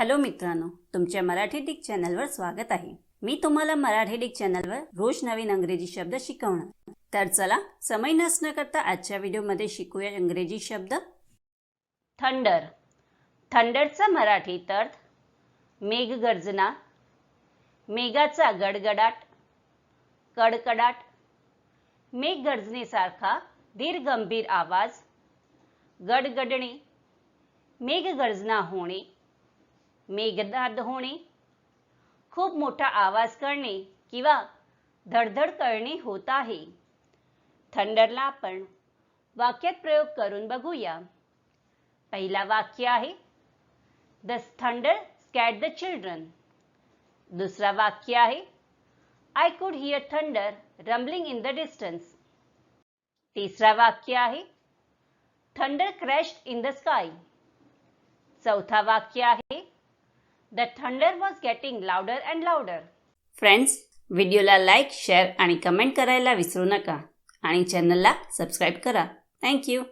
Hello मित्रांनो तुमच्या Marathi Dick चॅनलवर स्वागत आहे. मी तुम्हाला मराठी डिक चॅनलवर रोज नवीन अंग्रेजी शब्द शिकवणार. तर चला समय नसणं करता आजच्या व्हिडिओमध्ये शिकूया इंग्रजी शब्द. थंडर. थंडरचा मराठीत अर्थ मेघगर्जना मेघाचा गडगडाट कडकडाट मेघगर्जनेसारखा धीर आवाज गडगडणे मेघगर्जना होणे मेघनाद होणे खूप मोठा आवाज़ करणे किंवा धडधड करणे होत आहे थंडरला वाक्यात प्रयोग करून बघूया पहिला वाक्य आहे the thunder scared the children दुसरा वाक्य आहे I could hear thunder rumbling in the distance तिसरा वाक्य आहे thunder crashed in the sky चौथा वाक्य आहे the thunder was getting louder and louder friends व्हिडिओला लाईक शेअर आणि कमेंट करायला विसरू नका. आणि चॅनलला सबस्क्राईब करा. थँक्यू